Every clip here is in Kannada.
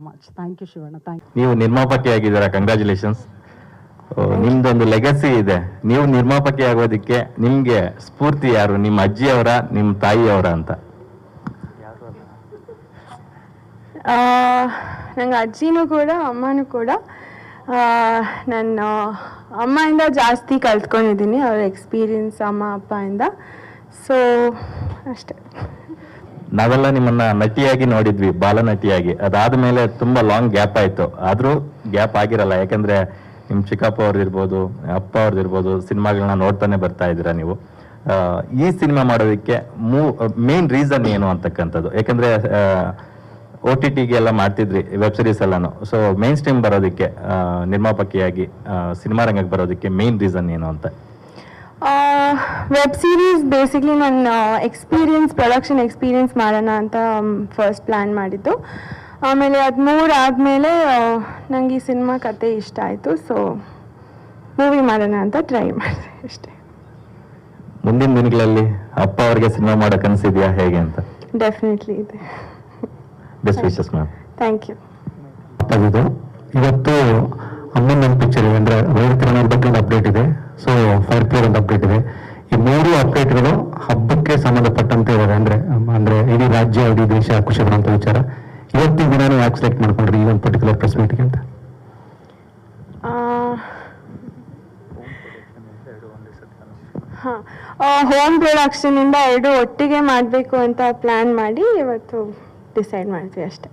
Much thank you Shivanna thank ನೀವು ನಿರ್ಮಾಪಕಿ ಆಗಿದ್ದೀರಾ ಕಂಗ್ರ್ಯಾಚುಲೇಷನ್ಸ್ ನಿಮ್ದೊಂದು ಲೆಗಸಿ ಇದೆ. ನೀವು ನಿರ್ಮಾಪಕಿ ಆಗೋದಕ್ಕೆ ನಿಮ್ಗೆ ಸ್ಫೂರ್ತಿ ಯಾರು? ನಿಮ್ಮ ಅಜ್ಜಿಯವರ ನಿಮ್ಮ ತಾಯಿಯವರ ಅಂತ? ನಂಗೆ ಅಜ್ಜಿನೂ ಕೂಡ ಅಮ್ಮನೂ ಕೂಡ. ಆ, ನನ್ನ ಅಮ್ಮಯಿಂದ ಜಾಸ್ತಿ ಕಲ್ತ್ಕೊಂಡಿದ್ದೀನಿ ಅವ್ರ ಎಕ್ಸ್ಪೀರಿಯನ್ಸ್ ಅಮ್ಮ ಅಪ್ಪ ಇಂದ. ಸೊ ಅಷ್ಟೇ. ನಾವೆಲ್ಲ ನಿಮ್ಮನ್ನ ನಟಿಯಾಗಿ ನೋಡಿದ್ವಿ, ಬಾಲನಟಿಯಾಗಿ. ಅದಾದ್ಮೇಲೆ ತುಂಬಾ ಲಾಂಗ್ ಗ್ಯಾಪ್ ಆಯ್ತು. ಆದ್ರೂ ಗ್ಯಾಪ್ ಆಗಿರಲ್ಲ. ಯಾಕಂದ್ರೆ ನಿಮ್ ಚಿಕ್ಕಪ್ಪ ಅವ್ರದ್ದಿರ್ಬೋದು ಅಪ್ಪ ಅವ್ರದ್ದಿರ್ಬೋದು ಸಿನಿಮಾಗಳನ್ನ ನೋಡ್ತಾನೆ ಬರ್ತಾ ಇದ್ದೀರಾ ನೀವು. ಈ ಸಿನಿಮಾ ಮಾಡೋದಕ್ಕೆ ಮೂ ಮೇನ್ ರೀಸನ್ ಏನು ಅಂತಕ್ಕಂಥದ್ದು? ಯಾಕಂದ್ರೆ ಓ ಟಿ ಟಿಗೆ ಎಲ್ಲ ಮಾಡ್ತಿದ್ರಿ ವೆಬ್ ಸೀರೀಸ್ ಎಲ್ಲಾನು. ಸೊ ಮೇನ್ ಸ್ಟ್ರೀಮ್ ಬರೋದಕ್ಕೆ ನಿರ್ಮಾಪಕಿಯಾಗಿ ಸಿನಿಮಾ ರಂಗಕ್ಕೆ ಬರೋದಕ್ಕೆ ಮೇನ್ ರೀಸನ್ ಏನು ಅಂತ? ವೆಬ್ ಸೀರೀಸ್ ಬೇಸಿಕ್ಲಿ ನನ್ನ ಎಕ್ಸ್ಪೀರಿಯನ್ಸ್ ಪ್ರೊಡಕ್ಷನ್ ಎಕ್ಸ್ಪೀರಿಯನ್ಸ್ ಮಾಡೋಣ ಅಂತ ಫಸ್ಟ್ ಪ್ಲ್ಯಾನ್ ಮಾಡಿದ್ದು. ಆಮೇಲೆ ಅದು ಮೂರು ಆದಮೇಲೆ ನನಗೆ ಈ ಸಿನಿಮಾ ಕತೆ ಇಷ್ಟ ಆಯಿತು. ಸೊ ಮೂವಿ ಮಾಡೋಣ ಅಂತ ಟ್ರೈ ಮಾಡಿದೆ ಅಷ್ಟೇ. ಮುಂದಿನ ದಿನಗಳಲ್ಲಿ ಅಪ್ಪ ಅವರಿಗೆ ಸಿನಿಮಾ ಮಾಡೋ ಕನಸಿದೆಯಾ ಹೇಗೆ ಅಂತ? ಡೆಫಿನೆಟ್ಲಿ ಇದೆ. Best wishes ma'am thank you ಇವತ್ತು ಒಂದು ಪಿಕ್ಚರ್ ಇದೆ ಅಂದರೆ ವೈರಕಿರಣ ಬಗ್ಗೆ ಒಂದು ಅಪ್ಡೇಟ್ ಇದೆ. ಸೊ ಫೈರ್ ಪ್ಲೇರ್ ಒಂದು ಅಪ್ಡೇಟ್ ಇದೆ. ಈ ಮೂರು ಅಪ್ಡೇಟ್ಗಳು ಹಬ್ಬಕ್ಕೆ ಸಂಬಂಧಪಟ್ಟಂತೆ ಇದ್ದಾರೆ ಅಂದರೆ ಅಂದರೆ ಇಡೀ ರಾಜ್ಯ, ಇಡೀ ದೇಶ ಖುಷಿ ಪಡುವಂತ ವಿಚಾರ. ಇವತ್ತಿನ ದಿನಾನು ಯಾಕೆ ಸೆಲೆಕ್ಟ್ ಮಾಡ್ಕೊಂಡ್ರಿ ಈ ಒಂದು ಪರ್ಟಿಕ್ಯುಲರ್ ಪ್ರೆಸ್ ಮೀಟಿಗೆ ಅಂತ? ಹೋಮ್ ಪ್ರೊಡಕ್ಷನಿಂದ ಎರಡು ಒಟ್ಟಿಗೆ ಮಾಡಬೇಕು ಅಂತ ಪ್ಲ್ಯಾನ್ ಮಾಡಿ ಇವತ್ತು ಡಿಸೈಡ್ ಮಾಡ್ತೀವಿ ಅಷ್ಟೇ.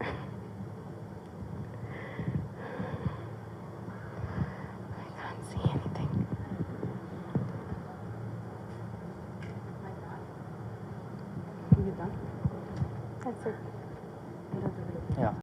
done? That's it. Yeah.